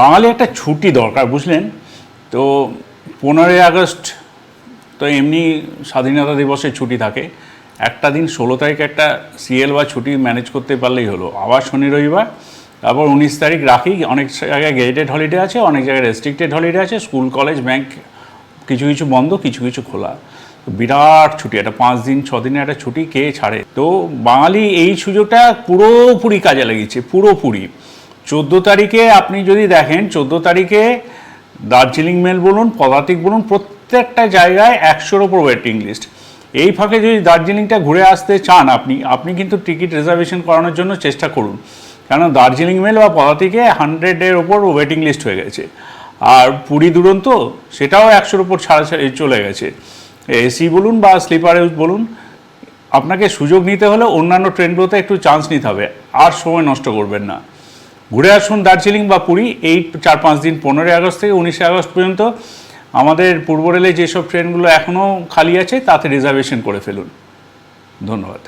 বাঙালি একটা ছুটি দরকার, বুঝলেন? তো পনেরোই আগস্ট তো এমনি স্বাধীনতা দিবসের ছুটি থাকে। একটা দিন ষোলো তারিখ একটা সিএল বা ছুটি ম্যানেজ করতে পারলেই হলো। আবার শনি রবিবার তারপর উনিশ তারিখ রাখি। অনেক জায়গায় গেজেটেড হলিডে আছে, অনেক জায়গায় রেস্ট্রিক্টেড হলিডে আছে। স্কুল, কলেজ, ব্যাংক, কিছু কিছু বন্ধ, কিছু কিছু খোলা। বিরাট ছুটি, একটা পাঁচ দিন, ছ দিনের একটা ছুটি, কে ছাড়ে? তো বাঙালি এই সুযোগটা পুরোপুরি কাজে লাগিয়েছে, পুরোপুরি। চোদ্দ তারিখে আপনি যদি দেখেন, চোদ্দ তারিখে দার্জিলিং মেল বলুন, পদাতিক বলুন, প্রত্যেকটা জায়গায় একশোর ওপর ওয়েটিং লিস্ট এই ফাঁকে যদি দার্জিলিংটা ঘুরে আসতে চান আপনি আপনি কিন্তু টিকিট রিজার্ভেশন করানোর জন্য চেষ্টা করুন। কারণ দার্জিলিং মেল বা পদাতিকে হান্ড্রেডের ওপর ওয়েটিং লিস্ট হয়ে গেছে। আর পুরী দুরন্ত, সেটাও একশোর ওপর ছাড়া ছাড়া চলে গেছে। এসি বলুন বা স্লিপার বলুন, আপনাকে সুযোগ নিতে হলে অন্যান্য ট্রেনগুলোতে একটু চান্স নিতে হবে। আর সময় নষ্ট করবেন না। ঘুরে আসুন দার্জিলিং বা পুরী, এই চার পাঁচ দিন, পনেরোই আগস্ট থেকে উনিশে আগস্ট পর্যন্ত আমাদের পূর্ব রেলে যেসব ট্রেনগুলো এখনও খালি আছে, তাতে রিজার্ভেশন করে ফেলুন। ধন্যবাদ।